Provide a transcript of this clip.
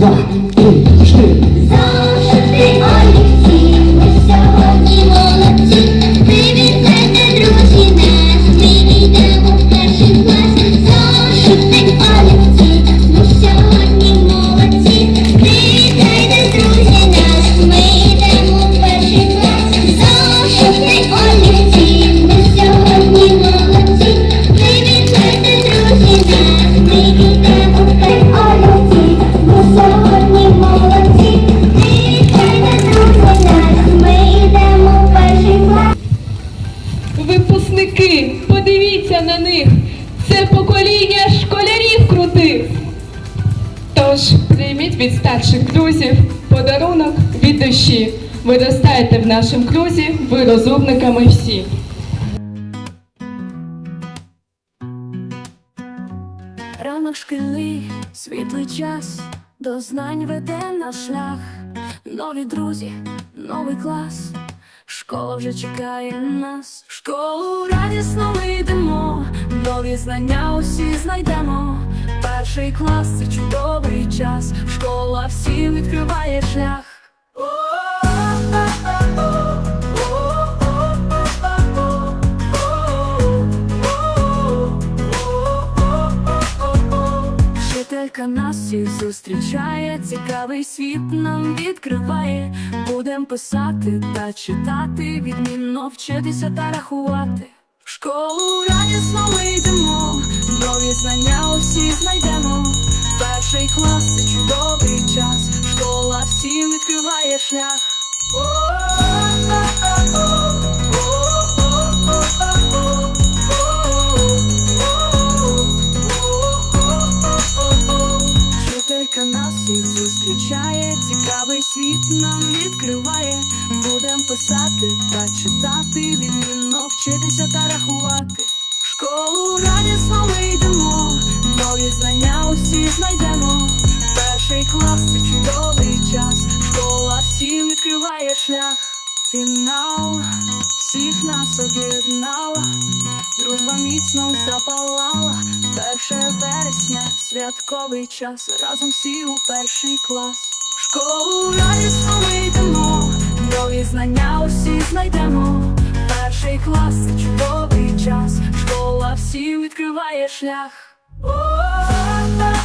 One. Покоління школярів крутих. Тож прийміть від старших друзів подарунок від душі. Виростайте в нашому крузі, ви розумниками всі. Ранок шкільний, світлий час, до знань веде наш шлях. Нові друзі, новий клас, школа вже чекає нас. Школу радісно ми йдемо, нові знання усі знайдемо. Перший клас це чудовий час, школа всім відкриває шлях. Вчителька нас всіх зустрічає, цікавий світ нам відкриває. Будем писати та читати, відмінно вчитися та рахувати. Школу радісно ми йдемо, нові знання усі знайдемо. Перший клас це чудовий час, школа всім відкриває шлях. Нам. Будем писати та читати, відмінно вчитися та рахувати. В школу радісно ми йдемо, нові знання усі знайдемо. Перший клас це чудовий час, школа всім відкриває шлях. Фінал всіх нас об'єднала, дружба міцно запалала. Перше вересня, святковий час, разом всі у перший клас. В школу радісно ми знання усі знайдемо. Перший клас чудовий час. Школа всім відкриває шлях. О-о-о-о-о